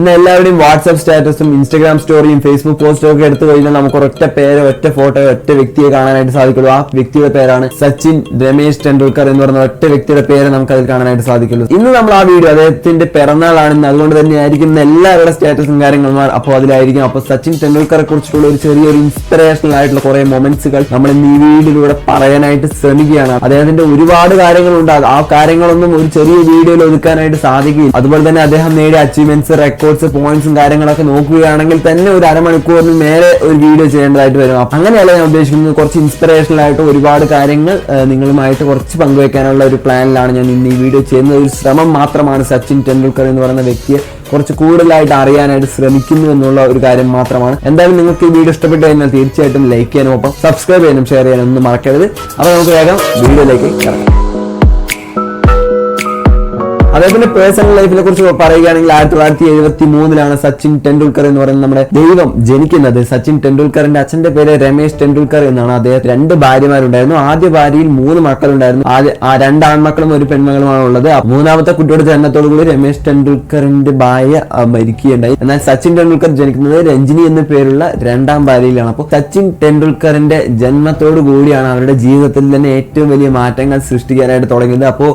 ഇന്ന് എല്ലാവരുടെയും വാട്സ്ആപ്പ് സ്റ്റാറ്റസും ഇൻസ്റ്റാഗ്രാം സ്റ്റോറിയും ഫേസ്ബുക്ക് പോസ്റ്റും ഒക്കെ എടുത്തു കഴിഞ്ഞാൽ നമുക്ക് ഒറ്റ പേര് ഒറ്റ ഫോട്ടോ ഒറ്റ വ്യക്തിയെ കാണാനായിട്ട് സാധിക്കുള്ളൂ. ആ വ്യക്തിയുടെ പേരാണ് സച്ചിൻ രമേശ് ടെണ്ടുൽക്കർ എന്ന് പറയുന്ന ഒറ്റ വ്യക്തിയുടെ പേര് നമുക്ക് അതിൽ കാണാനായിട്ട് സാധിക്കുള്ളൂ. ഇന്ന് നമ്മൾ ആ വീഡിയോ അദ്ദേഹത്തിന്റെ പിറന്നാളാണെന്ന് അതുകൊണ്ട് തന്നെ ആയിരിക്കും ഇന്ന് എല്ലാവരുടെ സ്റ്റാറ്റസും കാര്യങ്ങളും അപ്പോൾ അതിലായിരിക്കും. അപ്പോൾ സച്ചിൻ ടെണ്ടുൽക്കറെ കുറിച്ചിട്ടുള്ള ഒരു ചെറിയൊരു ഇൻസ്പിറേഷണൽ ആയിട്ടുള്ള കുറെ മൊമെന്റ്സുകൾ നമ്മൾ ഈ വീഡിയോയിലൂടെ പറയാനായിട്ട് ശ്രമിക്കുകയാണ്. അദ്ദേഹത്തിന്റെ ഒരുപാട് കാര്യങ്ങളുണ്ട്. ആ കാര്യങ്ങളൊന്നും ഒരു ചെറിയ വീഡിയോയിൽ ഒതുക്കാനായിട്ട് സാധിക്കില്ല. അതുപോലെ തന്നെ അദ്ദേഹം നേടിയ അച്ചീവ്മെന്റ്സ് റെക്കോർഡ്സ് പോയിന്റ്സും കാര്യങ്ങളൊക്കെ നോക്കുകയാണെങ്കിൽ തന്നെ ഒരു അരമണിക്കൂറിന് മേലെ ഒരു വീഡിയോ ചെയ്യേണ്ടതായിട്ട് വരും. അങ്ങനെയല്ല ഞാൻ ഉദ്ദേശിക്കുന്നത്. കുറച്ച് ഇൻസ്പിറേഷണൽ ആയിട്ട് ഒരുപാട് കാര്യങ്ങൾ നിങ്ങളുമായിട്ട് കുറച്ച് പങ്കുവെക്കാനുള്ള ഒരു പ്ലാനിലാണ് ഞാൻ ഇന്ന് ഈ വീഡിയോ ചെയ്യുന്നത്. ഒരു ശ്രമം മാത്രമാണ് സച്ചിൻ ടെണ്ടുൽക്കർ എന്ന് പറയുന്ന വ്യക്തിയെ കുറച്ച് കൂടുതലായിട്ട് അറിയാനായിട്ട് ശ്രമിക്കുന്നു എന്നുള്ള ഒരു കാര്യം മാത്രമാണ്. എന്തായാലും നിങ്ങൾക്ക് ഈ വീഡിയോ ഇഷ്ടപ്പെട്ടു കഴിഞ്ഞാൽ തീർച്ചയായിട്ടും ലൈക്ക് ചെയ്യാനും ഒപ്പം സബ്സ്ക്രൈബ് ചെയ്യാനും ഷെയർ ചെയ്യാനും ഒന്നും മറക്കരുത്. അപ്പോൾ നമുക്ക് വേഗം വീഡിയോയിലേക്ക് കിടക്കാം. അദ്ദേഹത്തിന്റെ പേഴ്സണൽ ലൈഫിനെ കുറിച്ച് പറയുകയാണെങ്കിൽ ആയിരത്തി തൊള്ളായിരത്തി എഴുപത്തി മൂന്നിലാണ് സച്ചിൻ ടെണ്ടുൽക്കർ എന്ന് പറയുന്ന നമ്മുടെ ദൈവം ജനിക്കുന്നത്. സച്ചിൻ ടെണ്ടുൽക്കറിന്റെ അച്ഛന്റെ പേര് രമേശ് ടെണ്ടുൽക്കർ എന്നാണ് അദ്ദേഹം രണ്ട് ഭാര്യമാരുണ്ടായിരുന്നു. ആദ്യ ഭാര്യയിൽ മൂന്ന് മക്കളുണ്ടായിരുന്നു. ആ രണ്ട് ആൺമക്കളും ഒരു പെൺമകളുമാണ് ഉള്ളത്. മൂന്നാമത്തെ കുട്ടിയുടെ ജനനത്തോടുകൂടി രമേശ് ടെണ്ടുൽക്കറിന്റെ ഭാര്യ മരിക്കുകയുണ്ടായി. എന്നാൽ സച്ചിൻ ടെണ്ടുൽക്കർ ജനിക്കുന്നത് രഞ്ജിനി എന്ന പേരുള്ള രണ്ടാം ഭാര്യയിലാണ്. അപ്പോൾ സച്ചിൻ ടെണ്ടുൽക്കറിന്റെ ജന്മത്തോടു കൂടിയാണ് അവരുടെ ജീവിതത്തിൽ തന്നെ ഏറ്റവും വലിയ മാറ്റങ്ങൾ സൃഷ്ടിക്കാനായിട്ട് തുടങ്ങിയത്. അപ്പോൾ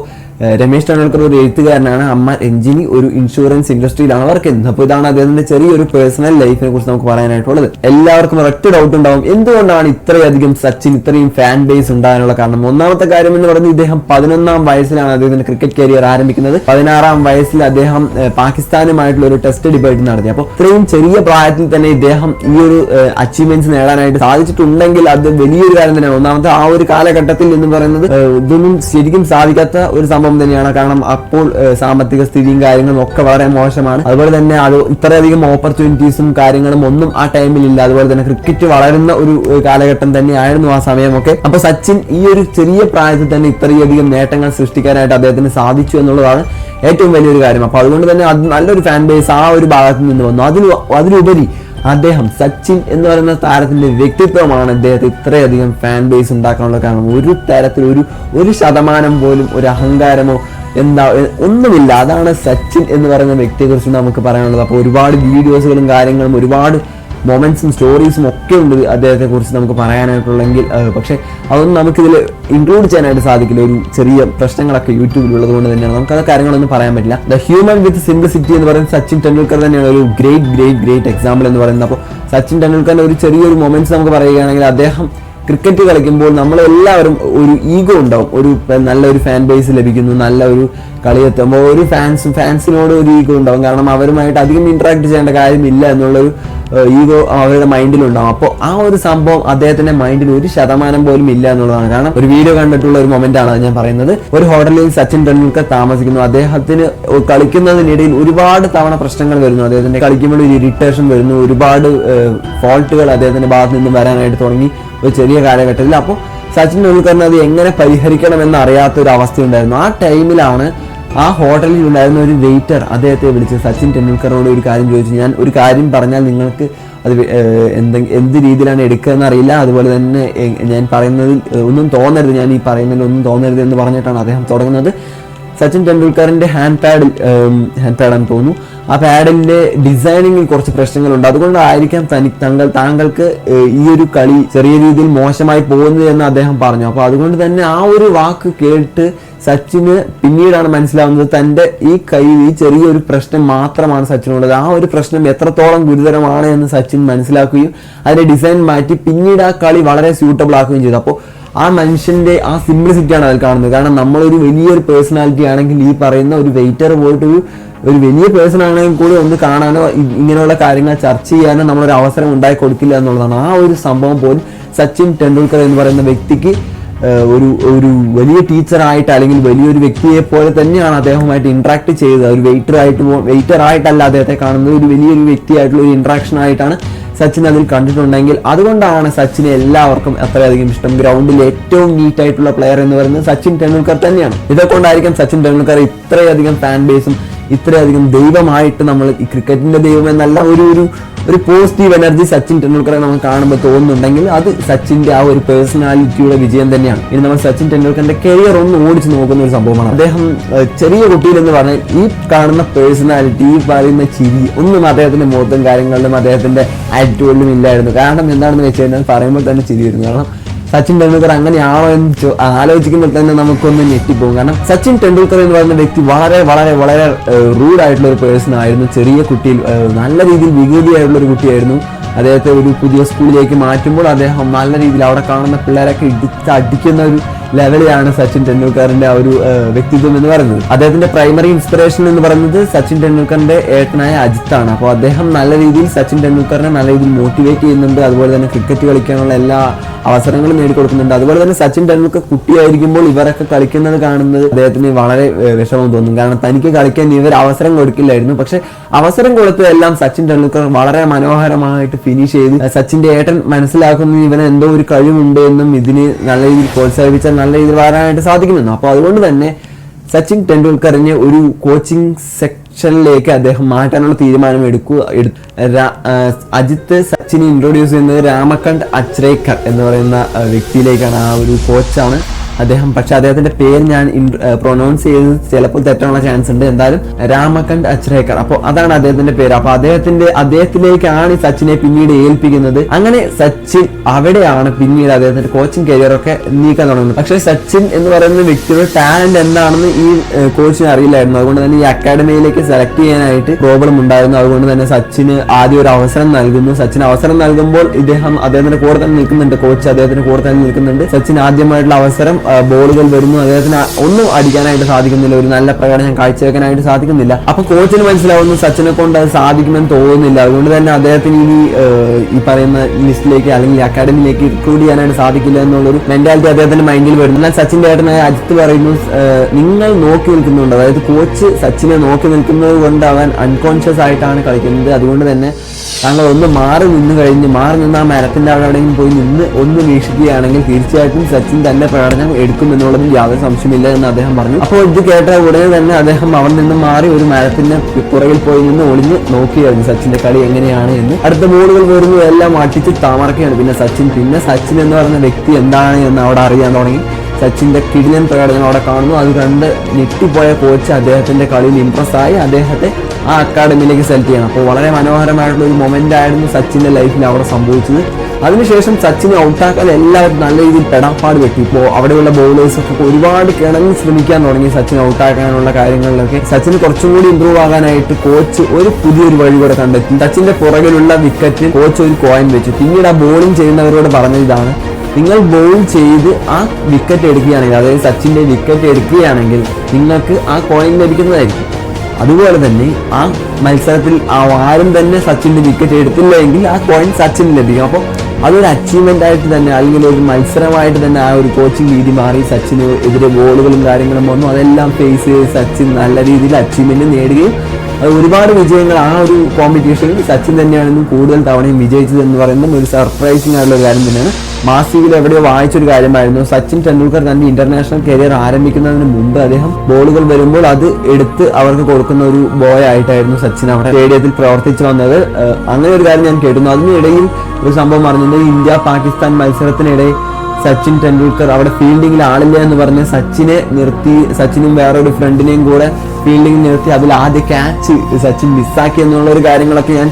രമേശ് ടെണ്ടുൽക്കർ ഒരു എഴുത്തുകാരനാണ്. അമ്മ രഞ്ജിനി ഒരു ഇൻഷുറൻസ് ഇൻഡസ്ട്രിയിലാണ് വർക്ക് ചെയ്യുന്നത്. അപ്പോൾ ഇതാണ് അദ്ദേഹത്തിന്റെ ചെറിയൊരു പേഴ്സണൽ ലൈഫിനെ കുറിച്ച് നമുക്ക് പറയാനായിട്ടുള്ളത്. എല്ലാവർക്കും ഒരൊറ്റ ഡൗട്ട് ഉണ്ടാവും. എന്തുകൊണ്ടാണ് ഇത്രയധികം സച്ചിൻ ഇത്രയും ഫാൻ ബേസ് ഉണ്ടാകാനുള്ള കാരണം? ഒന്നാമത്തെ കാര്യം എന്ന് പറയുന്നത് ഇദ്ദേഹം പതിനൊന്നാം വയസ്സിലാണ് അദ്ദേഹത്തിന്റെ ക്രിക്കറ്റ് കരിയർ ആരംഭിക്കുന്നത്. പതിനാറാം വയസ്സിൽ അദ്ദേഹം പാകിസ്ഥാനുമായിട്ടുള്ള ഒരു ടെസ്റ്റ് ഡിബേറ്റ് നടത്തി. അപ്പോൾ ഇത്രയും ചെറിയ പ്രായത്തിൽ തന്നെ ഇദ്ദേഹം ഈ ഒരു അച്ചീവ്മെന്റ്സ് നേടാനായിട്ട് സാധിച്ചിട്ടുണ്ടെങ്കിൽ അത് വലിയൊരു കാര്യം തന്നെയാണ്. ഒന്നാമത്തെ ആ ഒരു കാലഘട്ടത്തിൽ എന്ന് പറയുന്നത് ഇതൊന്നും ശരിക്കും സാധിക്കാത്ത ഒരു സംഭവം തന്നെയാണ്. കാരണം അപ്പോൾ സാമ്പത്തിക സ്ഥിതിയും കാര്യങ്ങളും ഒക്കെ വളരെ മോശമാണ്. അതുപോലെ തന്നെ അത് ഇത്രയധികം ഓപ്പർച്യൂണിറ്റീസും കാര്യങ്ങളും ഒന്നും ആ ടൈമിൽ ഇല്ല അതുപോലെ തന്നെ ക്രിക്കറ്റ് വളരുന്ന ഒരു കാലഘട്ടം തന്നെയായിരുന്നു ആ സമയമൊക്കെ. അപ്പൊ സച്ചിൻ ഈ ഒരു ചെറിയ പ്രായത്തിൽ തന്നെ ഇത്രയധികം നേട്ടങ്ങൾ സൃഷ്ടിക്കാനായിട്ട് അദ്ദേഹത്തിന് സാധിച്ചു എന്നുള്ളതാണ് ഏറ്റവും വലിയൊരു കാര്യം. അപ്പൊ അതുകൊണ്ട് തന്നെ അത് നല്ലൊരു ഫാൻ ബേസ് ആ ഒരു ഭാഗത്ത് നിന്ന് വന്നു. അതിൽ അതിലുപരി അദ്ദേഹം സച്ചിൻ എന്ന് പറയുന്ന താരത്തിന്റെ വ്യക്തിത്വമാണ് അദ്ദേഹത്തെ ഇത്രയധികം ഫാൻ ബേസ് ഉണ്ടാക്കാനുള്ള കാരണം. ഒരു തരത്തിൽ ഒരു ഒരു ശതമാനം പോലും ഒരു അഹങ്കാരമോ എന്താ ഒന്നുമില്ല. അതാണ് സച്ചിൻ എന്ന് പറയുന്ന വ്യക്തിയെ കുറിച്ച് നമുക്ക് പറയാനുള്ളത്. അപ്പോൾ ഒരുപാട് വീഡിയോസുകളും കാര്യങ്ങളും ഒരുപാട് മൊമെന്റ്സും സ്റ്റോറീസും ഒക്കെ ഉണ്ട് അദ്ദേഹത്തെ കുറിച്ച് നമുക്ക് പറയാനായിട്ടുള്ളെങ്കിൽ പക്ഷേ അതൊന്നും നമുക്കിതിൽ ഇൻക്ലൂഡ് ചെയ്യാനായിട്ട് സാധിക്കില്ല. ഒരു ചെറിയ പ്രശ്നങ്ങളൊക്കെ യൂട്യൂബിൽ ഉള്ളത് കൊണ്ട് തന്നെയാണ്. നമുക്ക് അത് കാര്യങ്ങളൊന്നും പറയാൻ പറ്റില്ല. ദ ഹ്യൂമൻ വിത്ത് സിംപ്ലിസിറ്റി എന്ന് പറയുന്നത് സച്ചിൻ ടെണ്ടുൽക്കർ തന്നെയാണ് ഒരു ഗ്രേറ്റ് ഗ്രേറ്റ് ഗ്രേറ്റ് എക്സാമ്പിൾ എന്ന് പറയുന്നത്. അപ്പോൾ സച്ചിൻ ടെണ്ടുൽക്കറിന്റെ ഒരു ചെറിയൊരു മൊമെന്റ്സ് നമുക്ക് പറയുകയാണെങ്കിൽ അദ്ദേഹം ക്രിക്കറ്റ് കളിക്കുമ്പോൾ നമ്മളെല്ലാവരും ഒരു ഈഗോ ഉണ്ടാവും. ഒരു നല്ലൊരു ഫാൻ ബേസ് ലഭിക്കുന്നു നല്ല ഒരു കളി എത്തുമ്പോൾ ഒരു ഫാൻസും ഫാൻസിനോട് ഒരു ഈഗോ ഉണ്ടാവും. കാരണം അവരുമായിട്ട് അധികം ഇന്ററാക്ട് ചെയ്യേണ്ട കാര്യമില്ല എന്നുള്ളൊരു ഈഗോ അവരുടെ മൈൻഡിലുണ്ടാവും അപ്പോൾ ആ ഒരു സംഭവം അദ്ദേഹത്തിന്റെ മൈൻഡിൽ ഒരു ശതമാനം പോലും ഇല്ല എന്നുള്ളതാണ്. കാരണം ഒരു വീഡിയോ കണ്ടിട്ടുള്ള ഒരു മൊമെന്റ് ആണ് ഞാൻ പറയുന്നത്. ഒരു ഹോട്ടലിൽ സച്ചിൻ ടെണ്ടുൽക്കർ താമസിക്കുന്നു. അദ്ദേഹത്തിന് കളിക്കുന്നതിനിടയിൽ ഒരുപാട് തവണ പ്രശ്നങ്ങൾ വരുന്നു. അദ്ദേഹത്തിന്റെ കളിക്കുമ്പോൾ ഒരു ഇറിറ്റേഷൻ വരുന്നു. ഒരുപാട് ഫോൾട്ടുകൾ അദ്ദേഹത്തിന്റെ ഭാഗത്ത് നിന്ന് വരാനായിട്ട് തുടങ്ങി. ഒരു ചെറിയ കാലഘട്ടത്തിൽ. അപ്പോൾ സച്ചിൻ ടെണ്ടുൽക്കറിന് അത് എങ്ങനെ പരിഹരിക്കണം എന്ന് അറിയാത്ത ഒരു അവസ്ഥയുണ്ടായിരുന്നു. ആ ടൈമിലാണ് ആ ഹോട്ടലിൽ ഉണ്ടായിരുന്ന ഒരു വെയിറ്റർ അദ്ദേഹത്തെ വിളിച്ച് സച്ചിൻ ടെണ്ടുൽക്കറിനോട് ഒരു കാര്യം ചോദിച്ചു. ഞാൻ ഒരു കാര്യം പറഞ്ഞാൽ നിങ്ങൾക്ക് അത് എന്തെ- എന്ത് രീതിയിലാണ് എടുക്കുക എന്നറിയില്ല അതുപോലെ തന്നെ ഞാൻ പറയുന്നതിൽ ഒന്നും തോന്നരുത്. ഞാൻ ഈ പറയുന്നതിൽ ഒന്നും തോന്നരുത് എന്ന് പറഞ്ഞിട്ടാണ് അദ്ദേഹം തുടങ്ങുന്നത്. സച്ചിൻ ടെണ്ടുൽക്കറിന്റെ ഹാൻഡ് പാഡിൽ ഹാൻഡ് പാഡാന്ന് തോന്നുന്നു. ആ പാഡിന്റെ ഡിസൈനിങ്ങിൽ കുറച്ച് പ്രശ്നങ്ങളുണ്ട്. അതുകൊണ്ടായിരിക്കാം തനി താങ്കൾ താങ്കൾക്ക് ഈ ഒരു കളി ചെറിയ രീതിയിൽ മോശമായി പോകുന്നത് എന്ന് അദ്ദേഹം പറഞ്ഞു. അപ്പോൾ അതുകൊണ്ട് തന്നെ ആ ഒരു വാക്ക് കേട്ട് സച്ചിന് പിന്നീടാണ് മനസ്സിലാവുന്നത് തന്റെ ഈ കൈ ഈ ചെറിയൊരു പ്രശ്നം മാത്രമാണ് സച്ചിനുള്ളത്. ആ ഒരു പ്രശ്നം എത്രത്തോളം ഗുരുതരമാണ് എന്ന് സച്ചിൻ മനസ്സിലാക്കുകയും അതിന്റെ ഡിസൈൻ മാറ്റി പിന്നീട് ആ കളി വളരെ സ്യൂട്ടബിൾ ആക്കുകയും ചെയ്തു. അപ്പോൾ ആ മനുഷ്യന്റെ ആ സിംപ്ലിസിറ്റിയാണ് അതിൽ കാണുന്നത്. കാരണം നമ്മളൊരു വലിയൊരു പേഴ്സണാലിറ്റി ആണെങ്കിൽ ഈ പറയുന്ന ഒരു വെയിറ്റർ പോയിട്ട് ഒരു ഒരു വലിയ പേഴ്സൺ ആണെങ്കിൽ കൂടി ഒന്ന് കാണാനോ ഇങ്ങനെയുള്ള കാര്യങ്ങൾ ചർച്ച ചെയ്യാനോ നമ്മളൊരു അവസരം ഉണ്ടായി കൊടുക്കില്ല എന്നുള്ളതാണ്. ആ ഒരു സംഭവം പോലും സച്ചിൻ ടെണ്ടുൽക്കർ എന്ന് പറയുന്ന വ്യക്തിക്ക് ഒരു ഒരു വലിയ ടീച്ചറായിട്ട് അല്ലെങ്കിൽ വലിയൊരു വ്യക്തിയെ പോലെ തന്നെയാണ് അദ്ദേഹവുമായിട്ട് ഇൻട്രാക്ട് ചെയ്തത്. ഒരു വെയിറ്റർ ആയിട്ട് വെയിറ്റർ ആയിട്ടല്ല അദ്ദേഹത്തെ കാണുന്നത്. ഒരു വലിയൊരു വ്യക്തിയായിട്ടുള്ള ഒരു ഇൻട്രാക്ഷൻ ആയിട്ടാണ് സച്ചിൻ അതിൽ കണ്ടിട്ടുണ്ടെങ്കിൽ അതുകൊണ്ടാണ് സച്ചിനെ എല്ലാവർക്കും അത്രയധികം ഇഷ്ടം. ഗ്രൗണ്ടിൽ ഏറ്റവും നീറ്റ് ആയിട്ടുള്ള പ്ലെയർ എന്ന് പറയുന്നത് സച്ചിൻ ടെണ്ടുൽക്കർ തന്നെയാണ്. ഇതൊക്കൊണ്ടായിരിക്കും സച്ചിൻ ടെണ്ടുൽക്കർ ഇത്രയധികം ഫാൻ ബേസും ഇത്രയധികം ദൈവമായിട്ട് നമ്മൾ ഈ ക്രിക്കറ്റിന്റെ ദൈവം എന്നല്ല ഒരു ഒരു ഒരു പോസിറ്റീവ് എനർജി സച്ചിൻ ടെണ്ടുൽക്കറെ നമുക്ക് കാണുമ്പോൾ തോന്നുന്നുണ്ടെങ്കിൽ അത് സച്ചിന്റെ ആ ഒരു പേഴ്സണാലിറ്റിയുടെ വിജയം തന്നെയാണ്. ഇനി നമ്മൾ സച്ചിൻ ടെണ്ടുൽക്കറിന്റെ കരിയർ ഒന്ന് ഓടിച്ചു നോക്കുന്ന ഒരു സംഭവമാണ്. അദ്ദേഹം ചെറിയ കുട്ടിയിൽ എന്ന് പറഞ്ഞാൽ ഈ കാണുന്ന പേഴ്സണാലിറ്റി ഈ പറയുന്ന ചിരി ഒന്നും അദ്ദേഹത്തിന്റെ മുഖത്തും കാര്യങ്ങളിലും അദ്ദേഹത്തിന്റെ ആറ്റിറ്റ്യൂഡിലും ഇല്ലായിരുന്നു. കാരണം എന്താണെന്ന് വെച്ച് കഴിഞ്ഞാൽ പറയുമ്പോൾ തന്നെ ചിരി വരുന്നു. കാരണം സച്ചിൻ ടെണ്ടുൽക്കർ അങ്ങനെയാണോ എന്ന് ആലോചിക്കുമ്പോൾ തന്നെ നമുക്കൊന്ന് ഞെട്ടിപ്പോകും. കാരണം സച്ചിൻ ടെണ്ടുൽക്കർ എന്ന് പറയുന്ന വ്യക്തി വളരെ വളരെ വളരെ റൂഡ് ആയിട്ടുള്ള ഒരു പേഴ്സൺ ആയിരുന്നു. ചെറിയ കുട്ടിയിൽ നല്ല രീതിയിൽ വികൃതിയായിട്ടുള്ള ഒരു കുട്ടിയായിരുന്നു. അദ്ദേഹത്തെ ഒരു പുതിയ സ്കൂളിലേക്ക് മാറ്റുമ്പോൾ അദ്ദേഹം നല്ല രീതിയിൽ അവിടെ കാണുന്ന പിള്ളേരൊക്കെ ഇടിച്ച് അടിക്കുന്ന ഒരു ലെവലിലാണ് സച്ചിൻ ടെണ്ടുൽക്കറിന്റെ ആ ഒരു വ്യക്തിത്വം എന്ന് പറയുന്നത്. അദ്ദേഹത്തിന്റെ പ്രൈമറി ഇൻസ്പിറേഷൻ എന്ന് പറയുന്നത് സച്ചിൻ ടെണ്ടുൽക്കറിന്റെ ഏട്ടനായ അജിത്താണ്. അപ്പോൾ അദ്ദേഹം നല്ല രീതിയിൽ സച്ചിൻ ടെണ്ടുൽക്കറിനെ നല്ല രീതിയിൽ മോട്ടിവേറ്റ് ചെയ്യുന്നുണ്ട്. അതുപോലെ തന്നെ ക്രിക്കറ്റ് കളിക്കാനുള്ള എല്ലാ അവസരങ്ങളും നേടിക്കൊടുക്കുന്നുണ്ട്. അതുപോലെ തന്നെ സച്ചിൻ ടെണ്ടുൽക്കർ കുട്ടിയായിരിക്കുമ്പോൾ ഇവരൊക്കെ കളിക്കുന്നത് കാണുന്നത് അദ്ദേഹത്തിന് വളരെ വിഷമം തോന്നും. കാരണം തനിക്ക് കളിക്കാൻ ഇവർ അവസരം കൊടുക്കില്ലായിരുന്നു പക്ഷെ അവസരം കൊടുത്തതെല്ലാം സച്ചിൻ ടെണ്ടുൽക്കർ വളരെ മനോഹരമായിട്ട് ഫിനിഷ് ചെയ്ത് സച്ചിന്റെ ഏട്ടൻ മനസ്സിലാക്കുന്നത് ഇവന് എന്തോ ഒരു കഴിവുണ്ട് എന്നും ഇതിന് നല്ല രീതിയിൽ പ്രോത്സാഹിപ്പിച്ചാൽ നല്ല രീതിയിൽ വരാനായിട്ട് സാധിക്കുമെന്നും. അപ്പോൾ അതുകൊണ്ട് തന്നെ സച്ചിൻ ടെണ്ടുൽക്കറിനെ ഒരു കോച്ചിങ് സെക്ഷനിലേക്ക് അദ്ദേഹം മാറ്റാനുള്ള തീരുമാനം എടുക്കുക എടു- അജിത്ത് സച്ചിനെ ഇൻട്രൊഡ്യൂസ് ചെയ്യുന്നത് രാമകണ്ഠ് അച്രേക്കർ എന്ന് പറയുന്ന വ്യക്തിയിലേക്കാണ് ആ ഒരു കോച്ചാണ് അദ്ദേഹം പക്ഷെ അദ്ദേഹത്തിന്റെ പേര് ഞാൻ പ്രൊനൗൺസ് ചെയ്ത് ചിലപ്പോൾ തെറ്റാനുള്ള ചാൻസ് ഉണ്ട്. എന്തായാലും രാമകണ്ഠ് അച്രേക്കർ അപ്പോൾ അതാണ് അദ്ദേഹത്തിന്റെ പേര്. അപ്പൊ അദ്ദേഹത്തിന്റെ അദ്ദേഹത്തിലേക്കാണ് ഈ സച്ചിനെ പിന്നീട് ഏൽപ്പിക്കുന്നത്. അങ്ങനെ സച്ചിൻ അവിടെയാണ് പിന്നീട് അദ്ദേഹത്തിന്റെ കോച്ചിങ് കരിയർ ഒക്കെ നീക്കാൻ തുടങ്ങുന്നത്. പക്ഷേ സച്ചിൻ എന്ന് പറയുന്ന വ്യക്തിയുടെ ടാലന്റ് എന്താണെന്ന് ഈ കോച്ചിന് അറിയില്ലായിരുന്നു. അതുകൊണ്ട് തന്നെ ഈ അക്കാഡമിയിലേക്ക് സെലക്ട് ചെയ്യാനായിട്ട് പ്രോബ്ലം ഉണ്ടായിരുന്നു. അതുകൊണ്ട് തന്നെ സച്ചിന് ആദ്യം ഒരു അവസരം നൽകുന്നു. സച്ചിന് അവസരം നൽകുമ്പോൾ ഇദ്ദേഹം അദ്ദേഹത്തിന്റെ കൂടെ തന്നെ നിൽക്കുന്നുണ്ട്. കോച്ച് അദ്ദേഹത്തിന്റെ കൂടെ തന്നെ നിൽക്കുന്നുണ്ട്. സച്ചിൻ ആദ്യമായിട്ടുള്ള അവസരം ബോളുകൾ വരുന്നു. അദ്ദേഹത്തിന് ഒന്നും അടിക്കാനായിട്ട് സാധിക്കുന്നില്ല. ഒരു നല്ല പ്രകടനം കാഴ്ചവെക്കാനായിട്ട് സാധിക്കുന്നില്ല. അപ്പൊ കോച്ചിന് മനസ്സിലാവുന്നു സച്ചിനെ കൊണ്ട് അത് സാധിക്കുമെന്ന് തോന്നുന്നില്ല. അതുകൊണ്ട് തന്നെ അദ്ദേഹത്തിന് ഇനി ഈ പറയുന്ന ലിസ്റ്റിലേക്ക് അല്ലെങ്കിൽ അക്കാഡമിയിലേക്ക് റിക്രൂട്ട് ചെയ്യാനായിട്ട് സാധിക്കില്ല എന്നുള്ളൊരു മെന്റാലിറ്റി അദ്ദേഹത്തിന്റെ മൈൻഡിൽ വരുന്നു. എന്നാൽ സച്ചിന്റെ ഏട്ടനായ അജിത്ത് പറയുന്നു നിങ്ങൾ നോക്കി നിൽക്കുന്നുണ്ട്. അതായത് കോച്ച് സച്ചിനെ നോക്കി നിൽക്കുന്നത് കൊണ്ട് അവൻ അൺകോൺഷ്യസ് ആയിട്ടാണ് കളിക്കുന്നത്. അതുകൊണ്ട് തന്നെ താങ്കൾ ഒന്ന് മാറി നിന്ന് കഴിഞ്ഞ് മാറി നിന്ന് ആ മരത്തിന്റെ അവിടെ എവിടെയെങ്കിലും പോയി നിന്ന് ഒന്ന് വീക്ഷിക്കുകയാണെങ്കിൽ തീർച്ചയായിട്ടും സച്ചിൻ തന്റെ പ്രകടനം എടുക്കുമെന്നുള്ളതിൽ യാതൊരു സംശയമില്ല എന്ന് അദ്ദേഹം പറഞ്ഞു. അപ്പോൾ ഇത് കേട്ട ഉടനെ തന്നെ അദ്ദേഹം അവിടെ നിന്ന് മാറി ഒരു മരത്തിന്റെ പുറകിൽ പോയി നിന്ന് ഒളിഞ്ഞ് നോക്കിയായിരുന്നു സച്ചിന്റെ കളി എങ്ങനെയാണ് എന്ന്. അടുത്ത ബോളുകൾ വരുന്നു എല്ലാം അട്ടിച്ച് താമറക്കുകയാണ് പിന്നെ സച്ചിൻ പിന്നെ സച്ചിൻ എന്ന് പറഞ്ഞ വ്യക്തി എന്താണ് എന്ന് അവിടെ അറിയാൻ തുടങ്ങി. സച്ചിന്റെ കിടിലൻ പ്രകടനം അവിടെ കാണുന്നു. അത് കണ്ട് ഞെട്ടിപ്പോയ കോച്ച് അദ്ദേഹത്തിന്റെ കളിയിൽ ഇംപ്രസ് ആയി. അദ്ദേഹത്തെ ആ അക്കാഡമിയിലേക്ക് സെലക്ട് ചെയ്യണം. അപ്പോൾ വളരെ മനോഹരമായിട്ടുള്ള ഒരു മൊമെന്റ് ആയിരുന്നു സച്ചിന്റെ ലൈഫിൽ അവിടെ സംഭവിച്ചത്. അതിനുശേഷം സച്ചിനെ ഔട്ടാക്കാൻ എല്ലാവരും നല്ല രീതിയിൽ പെടാപ്പാട് വെട്ടി. ഇപ്പോൾ അവിടെയുള്ള ബൗളേഴ്സ് ഒക്കെ ഒരുപാട് കിണങ്ങി ശ്രമിക്കാൻ തുടങ്ങി സച്ചിനെ ഔട്ടാക്കാനുള്ള കാര്യങ്ങളിലൊക്കെ. സച്ചിന് കുറച്ചും കൂടി ഇമ്പ്രൂവ് ആകാനായിട്ട് കോച്ച് ഒരു പുതിയൊരു വഴി കൂടെ കണ്ടെത്തി. സച്ചിന്റെ പുറകിലുള്ള വിക്കറ്റിൽ കോച്ച് ഒരു കോയിൻ വെച്ചു. പിന്നീട് ആ ബോളിംഗ് ചെയ്യുന്നവരോട് പറഞ്ഞ ഇതാണ്. നിങ്ങൾ ബോൾ ചെയ്ത് ആ വിക്കറ്റ് എടുക്കുകയാണെങ്കിൽ അതായത് സച്ചിന്റെ വിക്കറ്റ് എടുക്കുകയാണെങ്കിൽ നിങ്ങൾക്ക് ആ കോയിൻ ലഭിക്കുന്നതായിരിക്കും. അതുപോലെ തന്നെ ആ മത്സരത്തിൽ ആ ആരും തന്നെ സച്ചിന്റെ വിക്കറ്റ് എടുത്തില്ല എങ്കിൽ ആ കോയിൻ സച്ചിന് ലഭിക്കും. അപ്പോൾ അതൊരു അച്ചീവ്മെന്റ് ആയിട്ട് തന്നെ അല്ലെങ്കിൽ ഒരു മത്സരമായിട്ട് തന്നെ ആ ഒരു കോച്ചിങ് രീതി മാറി. സച്ചിന് എതിരെ ബോളുകളും കാര്യങ്ങളും വന്നു. അതെല്ലാം ഫേസ് ചെയ്ത് സച്ചിൻ നല്ല രീതിയിൽ അച്ചീവ്മെന്റ് നേടുകയും അത് ഒരുപാട് വിജയങ്ങൾ ആ ഒരു കോമ്പറ്റീഷനിൽ സച്ചിൻ തന്നെയാണെന്നും കൂടുതൽ തവണയും വിജയിച്ചത് എന്ന് പറയുന്നത് ഒരു സർപ്രൈസിംഗ് ആയിട്ടുള്ള കാര്യം തന്നെയാണ്. മാസികയിൽ എവിടെയോ വായിച്ചൊരു കാര്യമായിരുന്നു. സച്ചിൻ ടെണ്ടുൽക്കർ തന്റെ ഇന്റർനാഷണൽ കരിയർ ആരംഭിക്കുന്നതിന് മുമ്പ് അദ്ദേഹം ബോളുകൾ വരുമ്പോൾ അത് എടുത്ത് അവർക്ക് കൊടുക്കുന്ന ഒരു ബോയ് ആയിട്ടായിരുന്നു സച്ചിൻ അവിടെ സ്റ്റേഡിയത്തിൽ പ്രവർത്തിച്ചു വന്നത്. അങ്ങനെ ഒരു കാര്യം ഞാൻ കേട്ടുന്നു അതിനിടയിൽ ഒരു സംഭവം അറിഞ്ഞത് ഇന്ത്യ പാകിസ്ഥാൻ മത്സരത്തിനിടെ സച്ചിൻ ടെണ്ടുൽക്കർ അവിടെ ഫീൽഡിങ്ങിൽ ആളില്ല എന്ന് പറഞ്ഞ് സച്ചിനെ നിർത്തി സച്ചിനും വേറൊരു ഫ്രണ്ടിനെയും കൂടെ ഫീൽഡിംഗ് നിർത്തി. അതിൽ ആദ്യ ക്യാച്ച് സച്ചിൻ മിസ്സാക്കി എന്നുള്ള ഒരു കാര്യങ്ങളൊക്കെ ഞാൻ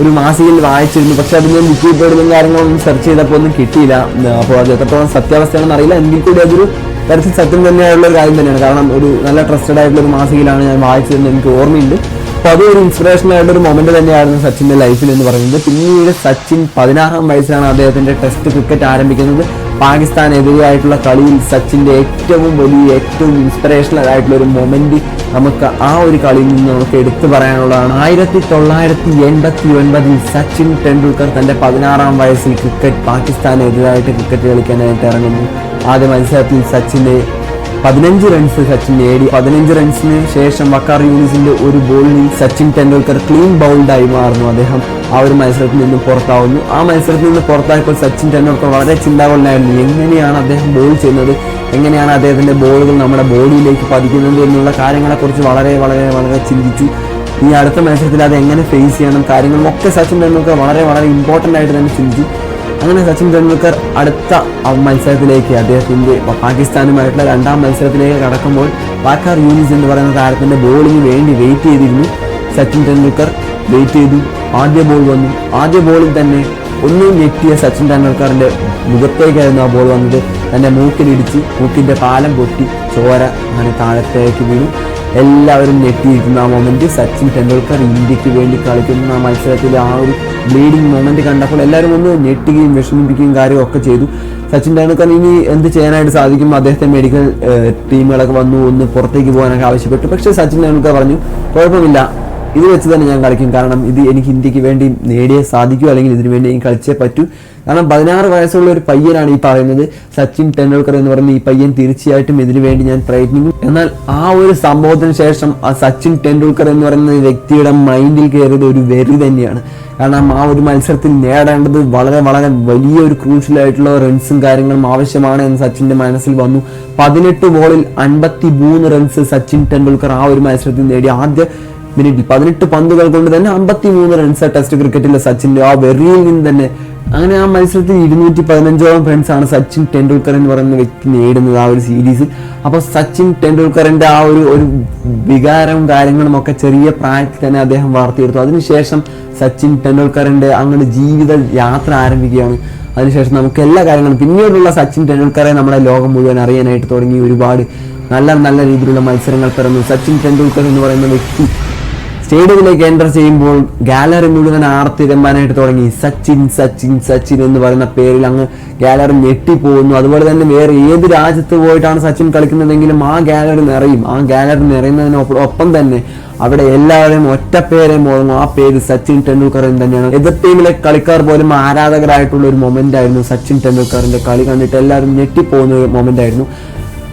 ഒരു മാസികയിൽ വായിച്ചിരുന്നു. പക്ഷെ അതിന് വിക്കിപീഡിയയിലും കാര്യങ്ങളൊന്നും സെർച്ച് ചെയ്തപ്പോൾ ഒന്നും കിട്ടിയില്ല. അപ്പോൾ അത് എത്രത്തോളം സത്യാവസ്ഥയാണെന്ന് അറിയില്ല. എങ്കിൽ കൂടി അതൊരു തരത്തിൽ സത്യം തന്നെയായുള്ള ഒരു കാര്യം തന്നെയാണ്. കാരണം ഒരു നല്ല ട്രസ്റ്റഡ് ആയിട്ടുള്ള ഒരു മാസികയിലാണ് ഞാൻ വായിച്ചതെന്ന് എനിക്ക് ഓർമ്മയുണ്ട്. അപ്പോൾ അത് ഒരു ഇൻസ്പിറേഷൻ ആയിട്ടൊരു മൊമെന്റ് തന്നെയായിരുന്നു സച്ചിന്റെ ലൈഫിൽ എന്ന് പറയുന്നത്. പിന്നീട് സച്ചിൻ പതിനാറാം വയസ്സിലാണ് അദ്ദേഹത്തിന്റെ ടെസ്റ്റ് ക്രിക്കറ്റ് ആരംഭിക്കുന്നത്. പാകിസ്ഥാനെതിരെയായിട്ടുള്ള കളിയിൽ സച്ചിന്റെ ഏറ്റവും വലിയ ഏറ്റവും ഇൻസ്പിറേഷണൽ ആയിട്ടുള്ള ഒരു മൊമെന്റ് നമുക്ക് ആ ഒരു കളിയിൽ നിന്ന് നമുക്ക് എടുത്തു പറയാനുള്ളതാണ്. ആയിരത്തി തൊള്ളായിരത്തി എൺപത്തി ഒൻപതിൽ സച്ചിൻ ടെണ്ടുൽക്കർ തന്റെ പതിനാറാം വയസ്സിൽ ക്രിക്കറ്റ് പാകിസ്ഥാനെതിരായിട്ട് ക്രിക്കറ്റ് കളിക്കാനായിട്ട് ഇറങ്ങുന്നു. ആദ്യ മത്സരത്തിൽ സച്ചിന്റെ പതിനഞ്ച് റൺസ് സച്ചിൻ നേടി. പതിനഞ്ച് റൺസിന് ശേഷം വക്കാർ യൂണിസിന്റെ ഒരു ബോളിൽ സച്ചിൻ ടെണ്ടുൽക്കർ ക്ലീൻ ബൗൾഡായി മാറുന്നു. അദ്ദേഹം ആ ഒരു മത്സരത്തിൽ നിന്ന് പുറത്താവുന്നു. ആ മത്സരത്തിൽ നിന്ന് പുറത്തായപ്പോൾ സച്ചിൻ ടെണ്ടുൽക്കർ വളരെ ചിന്താകുലനായിരുന്നു. എങ്ങനെയാണ് അദ്ദേഹം ബോൾ ചെയ്യുന്നത്? എങ്ങനെയാണ് അദ്ദേഹത്തിന്റെ ബോളുകൾ നമ്മുടെ ബോഡിയിലേക്ക് പതിക്കുന്നത് എന്നുള്ള കാര്യങ്ങളെക്കുറിച്ച് വളരെ വളരെ വളരെ ചിന്തിച്ചു. ഈ അടുത്ത മത്സരത്തിൽ അത് എങ്ങനെ ഫേസ് ചെയ്യണം? കാര്യങ്ങളും ഒക്കെ സച്ചിൻ ടെണ്ടുൽക്കർ വളരെ വളരെ ഇമ്പോർട്ടന്റ് ആയിട്ട് തന്നെ ചിന്തിച്ചു. അങ്ങനെ സച്ചിൻ ടെണ്ടുൽക്കർ അടുത്ത മത്സരത്തിലേക്ക് അദ്ദേഹത്തിന്റെ പാകിസ്ഥാനുമായിട്ടുള്ള രണ്ടാം മത്സരത്തിലേക്ക് കടക്കുമ്പോൾ വാക്കാർ യൂനിസ് എന്ന് പറയുന്ന താരത്തിന്റെ ബോളിന് വേണ്ടി വെയിറ്റ് ചെയ്തിരുന്നു. സച്ചിൻ ടെണ്ടുൽക്കർ വെയിറ്റ് ചെയ്തു. ആദ്യ ബോൾ വന്നു. ആദ്യ ബോളിൽ തന്നെ ഒന്നും ഞെട്ടിയ സച്ചിൻ ടെണ്ടുൽക്കറിന്റെ മുഖത്തേക്കായിരുന്നു ആ ബോൾ വന്നത്. തന്റെ മൂക്കിലിടിച്ച്. മൂക്കിന്റെ പാലം പൊട്ടി. ചോര അങ്ങനെ താഴത്തേക്ക് വീണു. എല്ലാവരും ഞെട്ടിയിരിക്കുന്ന ആ മൊമെന്റ് സച്ചിൻ ടെണ്ടുൽക്കർ ഇന്ത്യയ്ക്ക് വേണ്ടി കളിക്കുന്ന ആ മത്സരത്തിൽ ആ ഒരു ബ്ലീഡിങ് മൊമെന്റ് കണ്ടപ്പോൾ എല്ലാവരും ഒന്ന് ഞെട്ടുകയും വിഷമിപ്പിക്കുകയും കാര്യവും ഒക്കെ ചെയ്തു. സച്ചിൻ ടെണ്ടുൽക്കർ ഇനി എന്ത് ചെയ്യാനായിട്ട് സാധിക്കും? അദ്ദേഹത്തെ മെഡിക്കൽ ടീമുകളൊക്കെ വന്നു ഒന്ന് പുറത്തേക്ക് പോകാനൊക്കെ ആവശ്യപ്പെട്ടു. പക്ഷേ സച്ചിൻ ടെണ്ടുൽക്കർ പറഞ്ഞു കുഴപ്പമില്ല. ഇത് വെച്ച് തന്നെ ഞാൻ കളിക്കും. കാരണം ഇത് എനിക്ക് ഇന്ത്യയ്ക്ക് വേണ്ടി നേടിയേ സാധിക്കൂ അല്ലെങ്കിൽ ഇതിനു വേണ്ടി എനിക്ക് കളിച്ചേ പറ്റൂ. കാരണം പതിനാറ് വയസ്സുള്ള ഒരു പയ്യനാണ് ഈ പറയുന്നത്. സച്ചിൻ ടെണ്ടുൽക്കർ എന്ന് പറയുന്ന ഈ പയ്യൻ തീർച്ചയായിട്ടും ഇതിനു വേണ്ടി ഞാൻ പ്രയത്നിക്കും. എന്നാൽ ആ ഒരു സംഭവത്തിന് ശേഷം ആ സച്ചിൻ ടെണ്ടുൽക്കർ എന്ന് പറയുന്ന വ്യക്തിയുടെ മൈൻഡിൽ കയറിയത് ഒരു വെറി തന്നെയാണ്. കാരണം ആ ഒരു മത്സരത്തിൽ നേടേണ്ടത് വളരെ വളരെ വലിയ ഒരു ക്രൂഷ്യലായിട്ടുള്ള റൺസും കാര്യങ്ങളും ആവശ്യമാണ് എന്ന് സച്ചിന്റെ മനസ്സിൽ വന്നു. പതിനെട്ട് ബോളിൽ അൻപത്തി മൂന്ന് റൺസ് സച്ചിൻ ടെണ്ടുൽക്കർ ആ ഒരു മത്സരത്തിൽ നേടി. ആദ്യ മിനിറ്റിൽ പതിനെട്ട് പന്തുകൾ കൊണ്ട് തന്നെ അമ്പത്തി മൂന്ന് റൺസ് ടെസ്റ്റ് ക്രിക്കറ്റിലെ സച്ചിന്റെ ആ വെറിയിൽ നിന്ന് തന്നെ അങ്ങനെ ആ മത്സരത്തിൽ ഇരുന്നൂറ്റി പതിനഞ്ചോളം ആണ് സച്ചിൻ ടെണ്ടുൽക്കർ എന്ന് പറയുന്ന വ്യക്തി നേടുന്നത് ആ ഒരു സീരീസ് അപ്പോൾ സച്ചിൻ ടെണ്ടുൽക്കറിന്റെ ആ ഒരു ഒരു വികാരവും കാര്യങ്ങളും ഒക്കെ ചെറിയ പ്രായത്തിൽ തന്നെ അദ്ദേഹം വളർത്തിയെടുത്തു അതിനുശേഷം സച്ചിൻ ടെണ്ടുൽക്കറിന്റെ അങ്ങോട്ട് ജീവിത യാത്ര ആരംഭിക്കുകയാണ്. അതിനുശേഷം നമുക്ക് എല്ലാ കാര്യങ്ങളും പിന്നീടുള്ള സച്ചിൻ ടെണ്ടുൽക്കറെ നമ്മുടെ ലോകം മുഴുവൻ അറിയാനായിട്ട് തുടങ്ങി. ഒരുപാട് നല്ല നല്ല രീതിയിലുള്ള മത്സരങ്ങൾ പിറന്നു. സച്ചിൻ ടെണ്ടുൽക്കർ എന്ന് പറയുന്ന വ്യക്തി സ്റ്റേഡിയത്തിലേക്ക് എന്റർ ചെയ്യുമ്പോൾ ഗാലറി മുഴുവൻ ആർത്തിരമ്പാനായിട്ട് തുടങ്ങി. സച്ചിൻ സച്ചിൻ സച്ചിൻ എന്ന് പറയുന്ന പേരിൽ അങ്ങ് ഗാലറി ഞെട്ടിപ്പോകുന്നു. അതുപോലെ തന്നെ വേറെ ഏത് രാജ്യത്ത് പോയിട്ടാണ് സച്ചിൻ കളിക്കുന്നതെങ്കിലും ആ ഗാലറി നിറയും. ആ ഗാലറി നിറയുന്നതിനൊപ്പം ഒപ്പം തന്നെ അവിടെ എല്ലാവരെയും ഒറ്റ പേരെ മുഴങ്ങും ആ പേര് സച്ചിൻ ടെണ്ടുൽക്കർ എന്ന് തന്നെയാണ്. എതിർ ടീമിലെ കളിക്കാർ പോലും ആരാധകരായിട്ടുള്ള ഒരു മൊമെന്റ് ആയിരുന്നു സച്ചിൻ ടെണ്ടുൽക്കറിന്റെ കളി കണ്ടിട്ട് എല്ലാവരും ഞെട്ടിപ്പോകുന്ന ഒരു മൊമെന്റ് ആയിരുന്നു.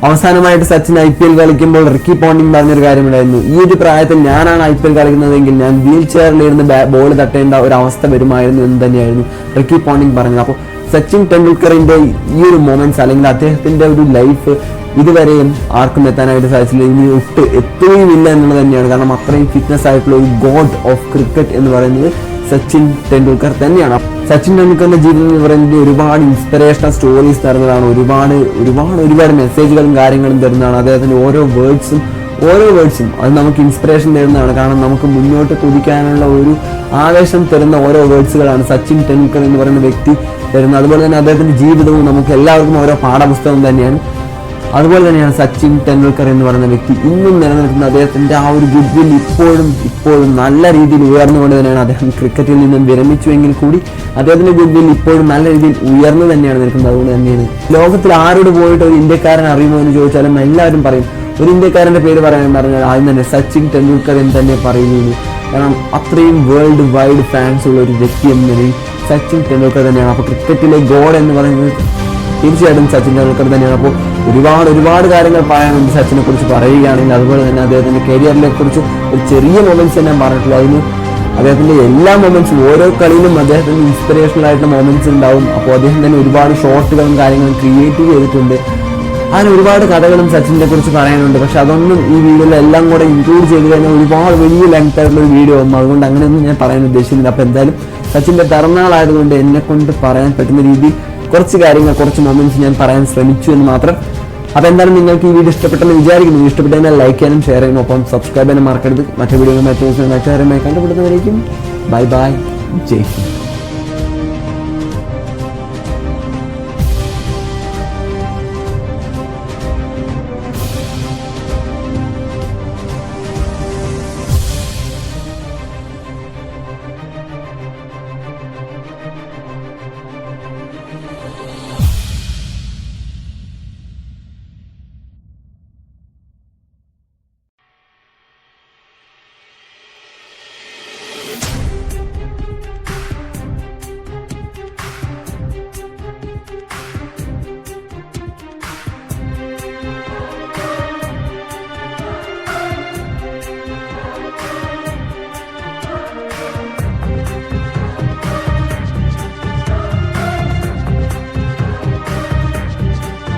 അവസാനമായിട്ട് സച്ചിൻ ഐ പി എൽ കളിക്കുമ്പോൾ റിക്കി പോണ്ടിങ് പറഞ്ഞൊരു കാര്യമുണ്ടായിരുന്നു. ഈ ഒരു പ്രായത്തിൽ ഞാനാണ് ഐ പി എൽ കളിക്കുന്നതെങ്കിൽ ഞാൻ വീൽ ചെയറിലിരുന്ന് ബോൾ തട്ടേണ്ട ഒരു അവസ്ഥ വരുമായിരുന്നു എന്ന് തന്നെയായിരുന്നു റിക്കി പോണ്ടിങ് പറഞ്ഞത്. അപ്പോൾ സച്ചിൻ ടെണ്ടുൽക്കറിന്റെ ഈ ഒരു മൊമെന്റ്സ് അല്ലെങ്കിൽ അദ്ദേഹത്തിന്റെ ഒരു ലൈഫ് ഇതുവരെയും ആർക്കും എത്താനായിട്ട് സാധിച്ചില്ല. ഇനി ഒട്ട് എത്തുകയുമില്ല എന്നുള്ളത് തന്നെയാണ്. കാരണം അത്രയും ഫിറ്റ്നസ് ആയിട്ടുള്ള ഒരു ഗോഡ് ഓഫ് ക്രിക്കറ്റ് എന്ന് പറയുന്നത് സച്ചിൻ ടെണ്ടുൽക്കർ തന്നെയാണ്. സച്ചിൻ ടെണ്ടുൽക്കറിന്റെ ജീവിതം പറയുന്നത് ഒരുപാട് ഇൻസ്പിറേഷണൽ സ്റ്റോറീസ് തരുന്നതാണ്. ഒരുപാട് ഒരുപാട് ഒരുപാട് മെസ്സേജുകളും കാര്യങ്ങളും തരുന്നതാണ്. അദ്ദേഹത്തിന്റെ ഓരോ വേർഡ്സും ഓരോ വേർഡ്സും അത് നമുക്ക് ഇൻസ്പിറേഷൻ തരുന്നതാണ്. കാരണം നമുക്ക് മുന്നോട്ട് കുതിക്കാനുള്ള ഒരു ആവേശം തരുന്ന ഓരോ വേർഡ്സുകളാണ് സച്ചിൻ ടെണ്ടുൽക്കർ എന്ന് പറയുന്ന വ്യക്തി തരുന്നത്. അതുപോലെ തന്നെ അദ്ദേഹത്തിന്റെ ജീവിതവും നമുക്ക് എല്ലാവർക്കും ഓരോ പാഠപുസ്തകം തന്നെയാണ്. അതുപോലെ തന്നെയാണ് സച്ചിൻ ടെണ്ടുൽക്കർ എന്ന് പറയുന്ന വ്യക്തി ഇന്നും നിലനിൽക്കുന്ന അദ്ദേഹത്തിന്റെ ആ ഒരു ഗുഡ്വിൽ ഇപ്പോഴും ഇപ്പോഴും നല്ല രീതിയിൽ ഉയർന്നുകൊണ്ട് തന്നെയാണ് അദ്ദേഹം ക്രിക്കറ്റിൽ നിന്നും വിരമിച്ചുവെങ്കിൽ കൂടി അദ്ദേഹത്തിന്റെ ഗുഡ്വിൽ ഇപ്പോഴും നല്ല രീതിയിൽ ഉയർന്നു തന്നെയാണ് നിൽക്കുന്നത്. അതുകൊണ്ട് തന്നെയാണ്. ലോകത്തിൽ ആരോട് പോയിട്ട് ഒരു ഇന്ത്യക്കാരൻ അറിയുമോ എന്ന് ചോദിച്ചാലും എല്ലാവരും പറയും. ഒരു ഇന്ത്യക്കാരന്റെ പേര് പറയാൻ പറഞ്ഞാൽ ആദ്യം തന്നെ സച്ചിൻ ടെണ്ടുൽക്കർ എന്ന് തന്നെ പറയുന്നു കാരണം അത്രയും വേൾഡ് വൈഡ് ഫാൻസ് ഉള്ള ഒരു വ്യക്തി എന്ന സച്ചിൻ ടെണ്ടുൽക്കർ തന്നെയാണ്. അപ്പോൾ ക്രിക്കറ്റിലെ ഗോഡ് എന്ന് പറയുന്നത് തീർച്ചയായിട്ടും സച്ചിൻ ടെണ്ടുൽക്കർ തന്നെയാണ്. അപ്പോൾ ഒരുപാട് ഒരുപാട് കാര്യങ്ങൾ പറയാനുണ്ട് സച്ചിനെ കുറിച്ച് പറയുകയാണെങ്കിൽ അതുപോലെ തന്നെ അദ്ദേഹത്തിന്റെ കരിയറിനെ കുറിച്ച് ഒരു ചെറിയ മൊമെന്റ്സ് ഞാൻ പറഞ്ഞിട്ടുള്ളൂ അതിന് അദ്ദേഹത്തിന്റെ എല്ലാ മൊമെന്റ്സും ഓരോ കളിയിലും അദ്ദേഹത്തിന് ഇൻസ്പിറേഷണൽ ആയിട്ടുള്ള മൊമെന്റ്സ് ഉണ്ടാവും. അപ്പോൾ അദ്ദേഹം തന്നെ ഒരുപാട് ഷോട്ടുകളും കാര്യങ്ങളും ക്രിയേറ്റ് ചെയ്തിട്ടുണ്ട്. അങ്ങനെ ഒരുപാട് കഥകളും സച്ചിനെ കുറിച്ച് പറയാനുണ്ട്. പക്ഷെ അതൊന്നും ഈ വീഡിയോയിൽ എല്ലാം കൂടെ ഇൻക്ലൂഡ് ചെയ്ത് കഴിഞ്ഞാൽ ഒരുപാട് വലിയ ലെങ്ത് ആയിട്ടുള്ള ഒരു വീഡിയോ വന്നു അതുകൊണ്ട് അങ്ങനെയൊന്നും ഞാൻ പറയാൻ ഉദ്ദേശിക്കുന്നില്ല. അപ്പോൾ എന്തായാലും സച്ചിന്റെ പിറന്നാളായതുകൊണ്ട് എന്നെ കൊണ്ട് പറയാൻ പറ്റുന്ന രീതിയിൽ കുറച്ച് കാര്യങ്ങൾ കുറച്ച് മൊമെന്റ്സ് ഞാൻ പറയാൻ ശ്രമിച്ചു എന്ന് മാത്രം. അപ്പോൾ എന്തായാലും നിങ്ങൾക്ക് ഈ വീഡിയോ ഇഷ്ടപ്പെട്ടെന്ന് വിചാരിക്കുന്നു. ഇഷ്ടപ്പെട്ടു കഴിഞ്ഞാൽ ലൈക്ക് ചെയ്യാനും ഷെയർ ചെയ്യാനും ഒപ്പം സബ്സ്ക്രൈബ് ചെയ്യാനും മറക്കരുത്. മറ്റു വീഡിയോ മറ്റു മറ്റു കാര്യമായി കണ്ടുപിടുന്നവരേക്കും ബൈ ബൈ ജയ് ഹിന്ദ്.